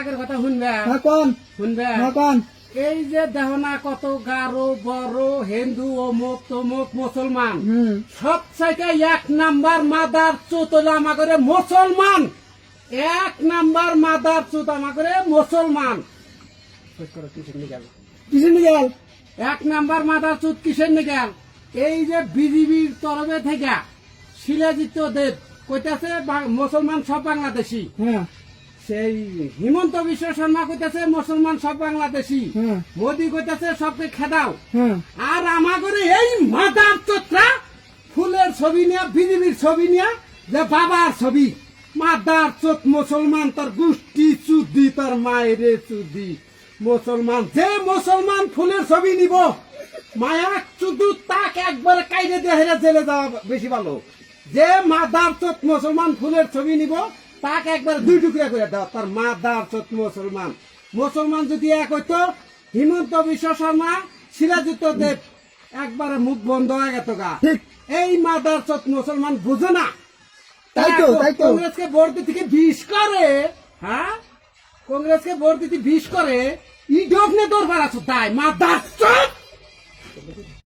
আগের কথা শুনবে? শুনবে? এই যে দেখো না কত গারো বড় হিন্দু অমুক তমুক মুসলমান। সব চাইতে এক নাম্বার মাদার চুত হলো আমাকে মুসলমান। এক নাম্বার মাদার চুত আমাকে মুসলমান। কিসের নিগাল? কিসের নিগাল? এক নাম্বার মাদার চুত কিসের নিগাল? এই যে বিজিবির তরফে থেকে শিলাজিত দেব কইতাছে মুসলমান সব বাংলাদেশি। হ্যাঁ। সেই হিমন্ত বিশ্ব শর্মা কইতাছে মুসলমান সব বাংলাদেশি। হ্যাঁ। মোদি কইতাছে সবকে খেদাও। হ্যাঁ। আর আমাগরে এই মাদার চোত্রা ফুলের ছবি নিয়ে বিজেপির ছবি নিয়ে যে বাবার ছবি। মাদার চোত মুসলমান তার গোষ্ঠী চুদি তার মায়ের চুদি। মুসলমান যে মুসলমান ফুলের ছবি নিব মায়া শুধু তাক একবারে কাইরে দিয়ে জেলে যাওয়া বেশি ভালো। যে মাদার চোত মুসলমান ফুলের ছবি নিব তাক একবার দুই টুকরা করে দাও তার মাদার চোত মুসলমান মুসলমান যদি এক হইতো হিমন্ত বিশ্ব শর্মা সিরাজিত দেব একবারে মুখ বন্ধ হয়ে গেত গা। এই মাদার চোত মুসলমান বুঝে না তাই তো, তাই তো। কংগ্রেসকে ভোট দিতে বিষ করে হ্যাঁ কংগ্রেসকে ভোট দিতে বিষ করে ই ডোক নে দরবার আছো তাই মাদার চোত